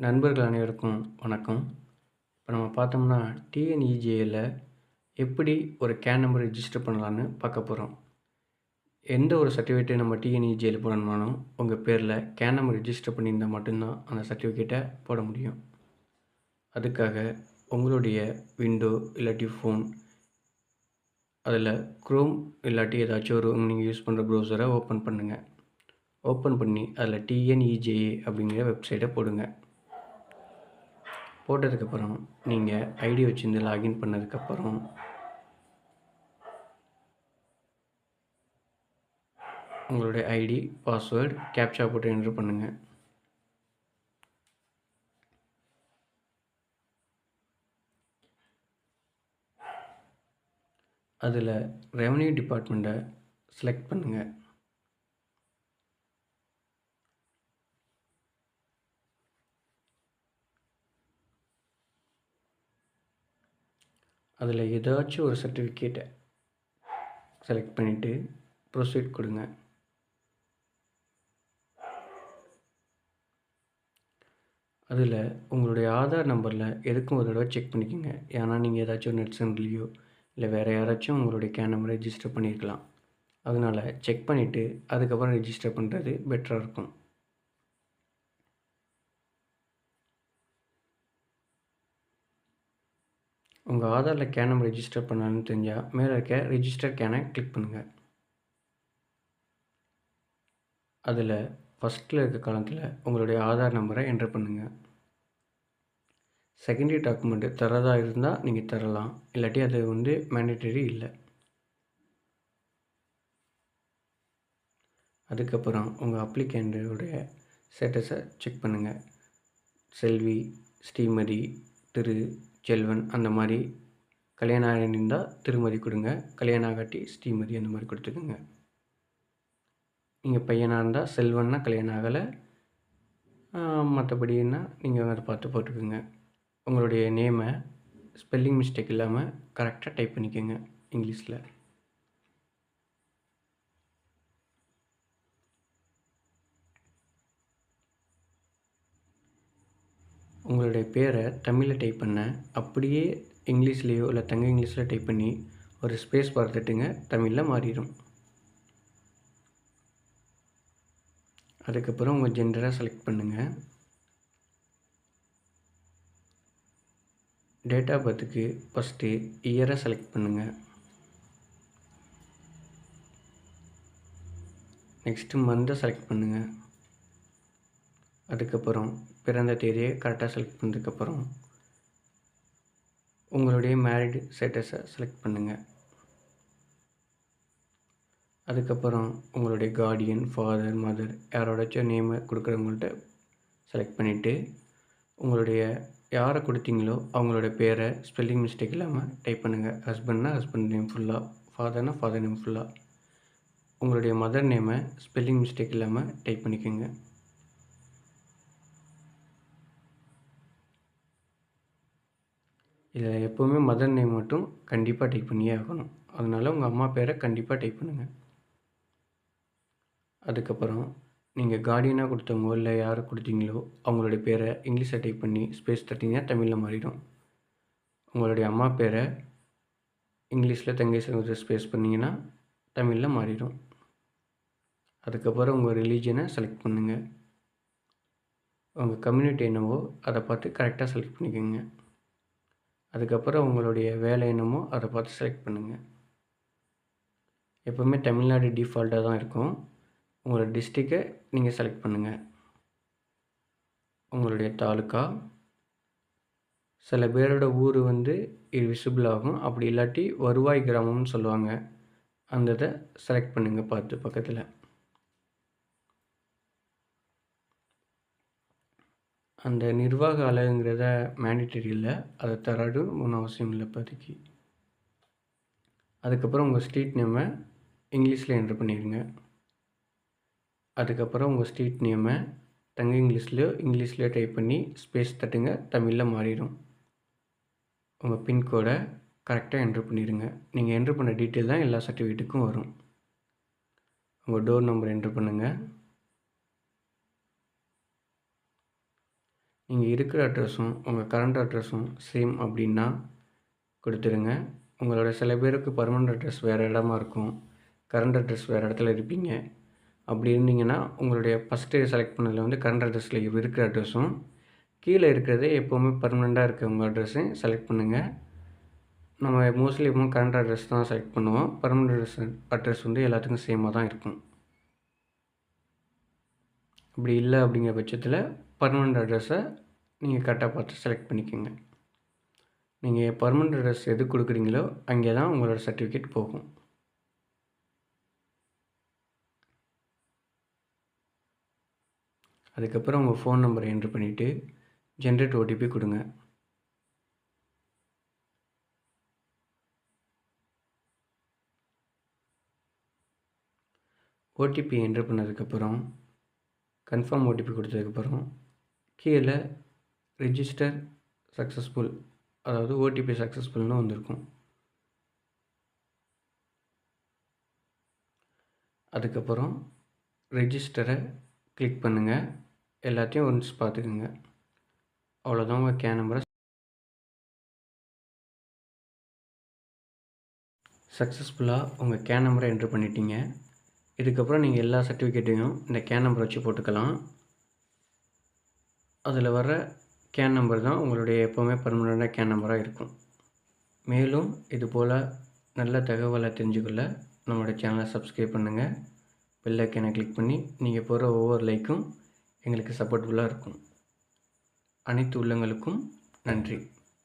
நண்பர்கள் அனைவருக்கும் வணக்கம். இப்போ நம்ம பார்த்தோம்னா டிஎன்இஜேயில் எப்படி ஒரு கேன் நம்பர் ரிஜிஸ்டர் பண்ணலான்னு பார்க்க போகிறோம் எந்த ஒரு சர்டிஃபிகேட்டு நம்ம டிஎன்இஜேயில் போடணுமாலும் உங்கள் பேரில் கேன் நம்பர் ரிஜிஸ்டர் பண்ணியிருந்தால் மட்டும்தான் அந்த சர்டிஃபிகேட்டை போட முடியும். அதுக்காக உங்களுடைய விண்டோ இல்லாட்டி ஃபோன் அதில் க்ரோம் இல்லாட்டி ஏதாச்சும் ஒரு நீங்கள் யூஸ் பண்ணுற ப்ரௌசரை ஓப்பன் பண்ணுங்கள் ஓப்பன் பண்ணி அதில் டிஎன்இஜேஏ அப்படிங்கிற வெப்சைட்டை போடுங்க. போட்டதுக்கப்புறம் நீங்கள் ஐடி வச்சுருந்து லாகின் பண்ணதுக்கப்புறம் உங்களுடைய ஐடி பாஸ்வேர்டு கேப்சா போட்டு என்ட்ரு பண்ணுங்கள் அதில் ரெவன்யூ டிபார்ட்மெண்ட்டை செலக்ட் பண்ணுங்கள் அதில் ஏதாச்சும் ஒரு சர்டிஃபிகேட்டை செலக்ட் பண்ணிவிட்டு ப்ரொசீட் கொடுங்க. அதில் உங்களுடைய ஆதார் நம்பரில் எதுக்கும் ஒரு தடவை செக் பண்ணிக்கோங்க. ஏன்னா நீங்கள் ஏதாச்சும் நெட் சென்டர்லேயோ இல்லை வேறு யாராச்சும் உங்களுடைய கேன் நம்பரை ரெஜிஸ்டர் பண்ணியிருக்கலாம். அதனால் செக் பண்ணிவிட்டு அதுக்கப்புறம் ரெஜிஸ்டர் பண்ணுறது பெட்டராக இருக்கும். உங்கள் ஆதாரில் கேன் நம்பர் ரெஜிஸ்டர் பண்ணணும்னு தெரிஞ்சால் மேலே இருக்க ரிஜிஸ்டர் கேனை கிளிக் பண்ணுங்கள் அதில் ஃபஸ்ட்டில் இருக்க காலத்தில் உங்களுடைய ஆதார் நம்பரை என்ட்ரு பண்ணுங்கள் செகண்டரி டாக்குமெண்ட்டு தரதாக இருந்தால் நீங்கள் தரலாம். இல்லாட்டி அது வந்து மேண்டேட்டரி இல்லை. அதுக்கப்புறம் உங்கள் அப்ளிகேண்டோடைய ஸ்டேட்டஸை செக் பண்ணுங்கள் செல்வி ஸ்ரீமதி திரு செல்வன் அந்த மாதிரி கல்யாணம் ஆகியிருந்தால் திருமதி கொடுங்க. கல்யாணம் ஆகாட்டி ஸ்ரீமதி அந்த மாதிரி கொடுத்துக்குங்க. நீங்கள் பையனாக இருந்தால் செல்வன்னா கல்யாணம் ஆகலை மற்றபடின்னா நீங்கள் அதை பார்த்து போட்டுக்கோங்க. உங்களுடைய நேமை ஸ்பெல்லிங் மிஸ்டேக் இல்லாமல் கரெக்டாக டைப் பண்ணிக்கோங்க இங்கிலீஷில். உங்களுடைய பேரை தமிழில் டைப் பண்ண அப்படியே இங்கிலீஷ்லேயோ இல்லை தங்க இங்கிலீஷில் டைப் பண்ணி ஒரு ஸ்பேஸ் பார்த்துட்டுங்க தமிழில் மாறிடும். அதுக்கப்புறம் உங்கள் ஜெண்டராக செலக்ட் பண்ணுங்கள் டேட் ஆஃப் பர்த்துக்கு ஃபஸ்ட்டு இயரை செலக்ட் பண்ணுங்கள் நெக்ஸ்ட்டு மந்தை செலக்ட் பண்ணுங்கள் அதுக்கப்புறம் பிறந்த தேதியை கரெக்டாக செலக்ட் பண்ணதுக்கப்புறம் உங்களுடைய மேரிடு ஸ்டேட்டஸை செலக்ட் பண்ணுங்கள் அதுக்கப்புறம் உங்களுடைய கார்டியன் ஃபாதர் மதர் யாரோடச்சும் நேமை கொடுக்குறவங்கள்ட்ட செலக்ட் பண்ணிவிட்டு உங்களுடைய யாரை கொடுத்தீங்களோ அவங்களோட பேரை ஸ்பெல்லிங் மிஸ்டேக் இல்லாமல் டைப் பண்ணுங்கள் ஹஸ்பண்ட்னா ஹஸ்பண்ட் நேம் ஃபுல்லாக ஃபாதர்னா ஃபாதர் நேம் ஃபுல்லாக உங்களுடைய மதர் நேமை ஸ்பெல்லிங் மிஸ்டேக் இல்லாமல் டைப் பண்ணிக்கோங்க. இதில் எப்போவுமே மதர் நேம் மட்டும் கண்டிப்பாக டைப் பண்ணியே ஆகணும். அதனால் உங்கள் அம்மா பேரை கண்டிப்பாக டைப் பண்ணுங்கள் அதுக்கப்புறம் நீங்கள் கார்டியனாக கொடுத்தவங்க இல்லை யாரை கொடுத்தீங்களோ அவங்களுடைய பேரை இங்கிலீஷில் டைப் பண்ணி ஸ்பேஸ் தட்டிங்கன்னா தமிழில் மாறிடும். உங்களுடைய அம்மா பேரை இங்கிலீஷில் தங்கை தங்கேஸ்வரர் ஸ்பேஸ் பண்ணிங்கன்னா தமிழில் மாறிடும். அதுக்கப்புறம் உங்கள் ரிலீஜனை செலக்ட் பண்ணுங்கள் உங்கள் கம்யூனிட்டி என்னவோ அதை பார்த்து கரெக்டாக செலக்ட் பண்ணிக்கோங்க. அதுக்கப்புறம் உங்களுடைய வேலை என்னமோ அதை பார்த்து செலக்ட் பண்ணுங்கள் எப்போவுமே தமிழ்நாடு டிஃபால்ட்டாக தான் இருக்கும். உங்களோட டிஸ்ட்ரிக்கை நீங்கள் செலக்ட் பண்ணுங்கள் உங்களுடைய தாலுக்கா சில பேரோட ஊர் வந்து இது விசிபிள் ஆகும். அப்படி இல்லாட்டி வருவாய் கிராமம்னு சொல்லுவாங்க. அந்த இதை செலக்ட் பண்ணுங்கள் பார்த்து பக்கத்தில். அந்த நிர்வாக அலகுங்கிறத மேண்டிட்டரி இல்லை. அதை தராடு ஒன்றும் அவசியம் இல்லை இப்போதைக்கு. அதுக்கப்புறம் உங்கள் ஸ்ட்ரீட் நேமை இங்கிலீஷில் என்ட்ரு பண்ணிடுங்க. அதுக்கப்புறம் உங்கள் ஸ்ட்ரீட் நேமை தங்க இங்கிலீஷ்லையோ இங்கிலீஷ்லையோ டைப் பண்ணி ஸ்பேஸ் தட்டுங்க தமிழில் மாறிடும். உங்கள் பின்கோடை கரெக்டாக என்ட்ரு பண்ணிடுங்க. நீங்கள் என்ட்ரு பண்ண டீட்டெயில் தான் எல்லா சர்டிஃபிகேட்டுக்கும் வரும். உங்கள் டோர் நம்பர் என்ட்ரு பண்ணுங்கள் நீங்கள் இருக்கிற அட்ரஸும் உங்கள் கரண்ட் அட்ரஸும் சேம் அப்படின்னா கொடுத்துருங்க. உங்களோட சில பேருக்கு பர்மனெண்ட் அட்ரஸ் வேறு இடமா இருக்கும். கரண்ட் அட்ரஸ் வேறு இடத்துல இருப்பீங்க. அப்படி இருந்தீங்கன்னா உங்களுடைய ஃபஸ்ட்டு செலக்ட் பண்ணதில் வந்து கரண்ட் அட்ரஸில் இருக்கிற அட்ரஸும் கீழே இருக்கிறதே எப்போவுமே பர்மனெண்ட்டாக இருக்க உங்கள் அட்ரஸையும் செலக்ட் பண்ணுங்கள் நம்ம மோஸ்ட்லி எப்பவும் கரண்ட் அட்ரஸ் தான் செலக்ட் பண்ணுவோம். பர்மனெண்ட் அட்ரஸ் அட்ரஸ் வந்து எல்லாத்துக்கும் சேமாக தான் இருக்கும். அப்படி இல்லை அப்படிங்கிற பட்சத்தில் பர்மனெண்ட் அட்ரஸை நீங்கள் கரெக்டாக பார்த்து செலக்ட் பண்ணிக்கோங்க. நீங்கள் பர்மனெண்ட் அட்ரஸ் எது கொடுக்குறீங்களோ அங்கே தான் உங்களோட சர்டிஃபிகேட் போகும். அதுக்கப்புறம் உங்கள் ஃபோன் நம்பரை என்ட்ரு பண்ணிவிட்டு ஜென்ரேட் ஓடிபி கொடுங்க. ஓடிபி என்ட்ரு பண்ணதுக்கப்புறம் கன்ஃபார்ம் ஓடிபி கொடுத்ததுக்கப்புறம் கீழே ரிஜிஸ்டர் சக்ஸஸ்ஃபுல் அதாவது ஓடிபி சக்ஸஸ்ஃபுல்னு வந்திருக்கும். அதுக்கப்புறம் ரெஜிஸ்டரை கிளிக் பண்ணுங்கள் எல்லாத்தையும் ஒன்ஸ் பார்த்துக்குங்க. அவ்வளோதான் உங்கள் கே நம்பரை சக்ஸஸ்ஃபுல்லாக உங்கள் கே நம்பரை என்ட்ரு பண்ணிட்டீங்க. இதுக்கப்புறம் நீங்கள் எல்லா சர்டிஃபிகேட்டையும் இந்த கேன் நம்பர் வச்சு போட்டுக்கலாம். அதில் வர கேன் நம்பர் தான் உங்களுடைய எப்போவுமே பர்மனெண்ட்டாக கேன் நம்பராக இருக்கும். மேலும் இது போல் நல்ல தகவலை தெரிஞ்சுக்கொள்ள நம்மளோட சேனலை சப்ஸ்கிரைப் பண்ணுங்கள் பெல் ஐக்கனை கிளிக் பண்ணி நீங்கள் போகிற ஒவ்வொரு லைக்கும் எங்களுக்கு சப்போர்ட்ஃபுல்லாக இருக்கும். அனைத்து உள்ளங்களுக்கும் நன்றி.